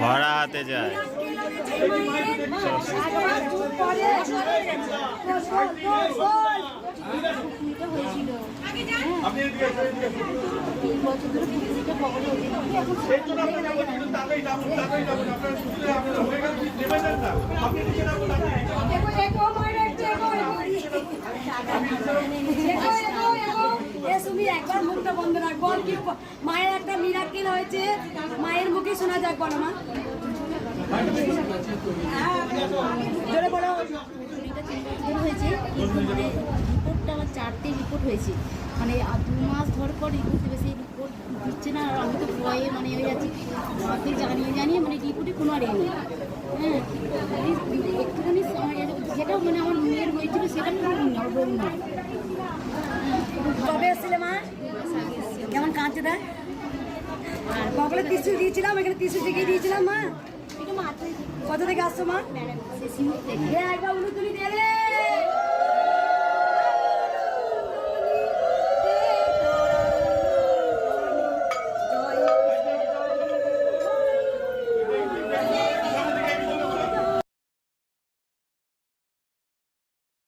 ভরা হাতে যায়। বল কি মায়ের একটা মিরাক্কেল হয়েছে। মায়ের মুখে শোনা যাক বলো মা। জোরে বলো। হয়েছে মানে রিপোর্টটা আমার চারটে রিপোর্ট হয়েছে মানে দু মাস ধর পর রিপোর্ট দেবে সেই রিপোর্ট দিচ্ছে না আর আমি তো ভয়ে মানে হয়ে যাচ্ছি। আমাকে জানিয়ে জানিয়ে মানে রিপোর্টে কোনো আর নেই। হ্যাঁ একটুখানি যেটা মানে আমার মেয়ের হয়েছিল সেটা পুরো নরম নয়। কবে এসেছিলে মা? কাঁদছে দেখ। আর কখনো দিয়েছিলাম এখানে টিসু শিখিয়ে দিয়েছিলাম মা। কত থেকে আসছো মা? একবার উলু তুলি দে রে।